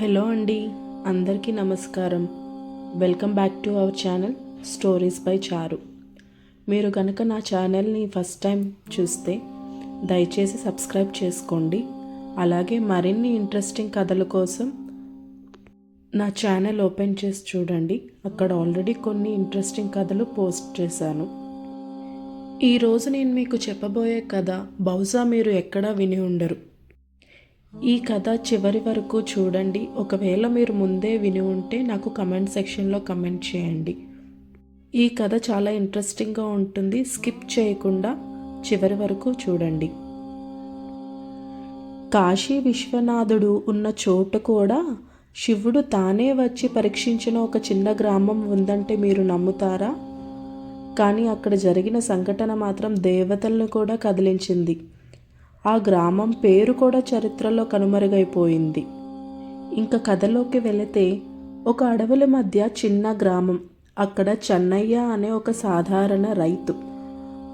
Hello అండి అందరికీ నమస్కారం. Welcome back to our channel stories by Charu. మీరు కనుక నా ఛానల్ని ఫస్ట్ టైం చూస్తే దయచేసి సబ్స్క్రైబ్ చేసుకోండి. అలాగే మరిన్ని ఇంట్రెస్టింగ్ కథల కోసం నా ఛానల్ ఓపెన్ చేసి చూడండి. అక్కడ ఆల్రెడీ కొన్ని ఇంట్రెస్టింగ్ కథలు పోస్ట్ చేశాను. ఈరోజు నేను మీకు చెప్పబోయే కథ బహుశా మీరు ఎక్కడా విని ఉండరు. ఈ కథ చివరి వరకు చూడండి. ఒకవేళ మీరు ముందే విని ఉంటే నాకు కమెంట్ సెక్షన్లో కమెంట్ చేయండి. ఈ కథ చాలా ఇంట్రెస్టింగ్గా ఉంటుంది. స్కిప్ చేయకుండా చివరి వరకు చూడండి. కాశీ విశ్వనాథుడు ఉన్న చోటు కూడా శివుడు తానే వచ్చి పరీక్షించిన ఒక చిన్న గ్రామం ఉందంటే మీరు నమ్ముతారా? కానీ అక్కడ జరిగిన సంఘటన మాత్రం దేవతలను కూడా కదిలించింది. ఆ గ్రామం పేరు కూడా చరిత్రలో కనుమరుగైపోయింది. ఇంకా కథలోకి వెళితే ఒక అడవుల మధ్య చిన్న గ్రామం. అక్కడ చెన్నయ్య అనే ఒక సాధారణ రైతు.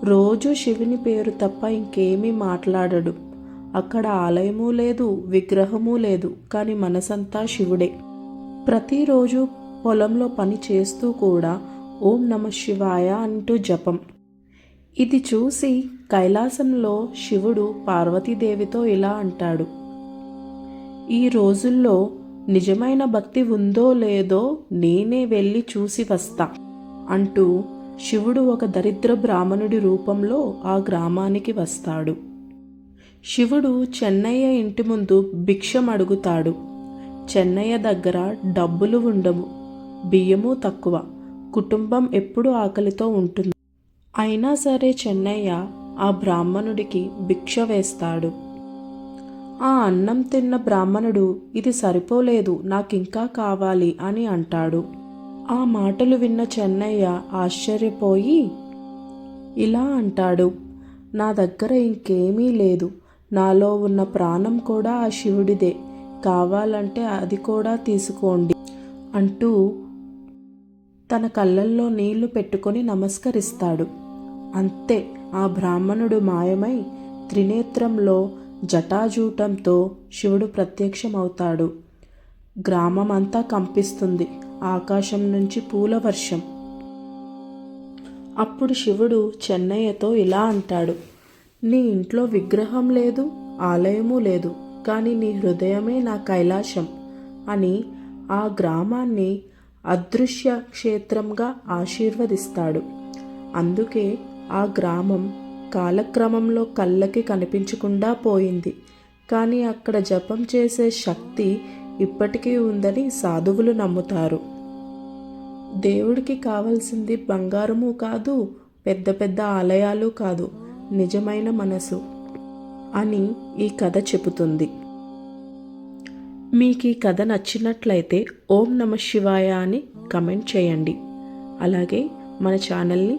రోజు శివుని పేరు తప్ప ఇంకేమీ మాట్లాడడు. అక్కడ ఆలయము లేదు విగ్రహము లేదు కానీ మనసంతా శివుడే. ప్రతిరోజు పొలంలో పని చేస్తూ కూడా ఓం నమ శివాయ అంటూ జపం. ఇది చూసి కైలాసంలో శివుడు పార్వతీదేవితో ఇలా అంటాడు. ఈ రోజుల్లో నిజమైన భక్తి ఉందో లేదో నేనే వెళ్ళి చూసి వస్తా అంటూ శివుడు ఒక దరిద్ర బ్రాహ్మణుడి రూపంలో ఆ గ్రామానికి వస్తాడు. శివుడు చెన్నయ్య ఇంటి ముందు భిక్షం అడుగుతాడు. చెన్నయ్య దగ్గర డబ్బులు ఉండవు బియ్యము తక్కువ కుటుంబం ఎప్పుడు ఆకలితో ఉంటుంది. అయినా సరే చెన్నయ్య ఆ బ్రాహ్మణుడికి భిక్ష వేస్తాడు. ఆ అన్నం తిన్న బ్రాహ్మణుడు ఇది సరిపోలేదు నాకింకా కావాలి అని అంటాడు. ఆ మాటలు విన్న చెన్నయ్య ఆశ్చర్యపోయి ఇలా అంటాడు నా దగ్గర ఇంకేమీ లేదు నాలో ఉన్న ప్రాణం కూడా ఆ శివుడిదే కావాలంటే అది కూడా తీసుకోండి అంటూ తన కళ్ళల్లో నీళ్ళు పెట్టుకొని నమస్కరిస్తాడు. అంతే ఆ బ్రాహ్మణుడు మాయమై త్రినేత్రంలో జటాజూటంతో శివుడు ప్రత్యక్షమవుతాడు. గ్రామం అంతా కంపిస్తుంది ఆకాశం నుంచి పూల వర్షం. అప్పుడు శివుడు చెన్నయ్యతో ఇలా అంటాడు నీ ఇంట్లో విగ్రహం లేదు ఆలయము లేదు కానీ నీ హృదయమే నా కైలాసం అని ఆ గ్రామాన్ని అదృశ్య క్షేత్రంగా ఆశీర్వదిస్తాడు. అందుకే ఆ గ్రామం కాలక్రమంలో కళ్ళకి కనిపించకుండా పోయింది. కానీ అక్కడ జపం చేసే శక్తి ఇప్పటికీ ఉందని సాధువులు నమ్ముతారు. దేవుడికి కావలసింది బంగారము కాదు పెద్ద పెద్ద ఆలయాలు కాదు నిజమైన మనసు అని ఈ కథ చెబుతుంది. మీకు ఈ కథ నచ్చినట్లయితే ఓం నమ శివాయ అని కమెంట్ చేయండి. అలాగే మన ఛానల్ని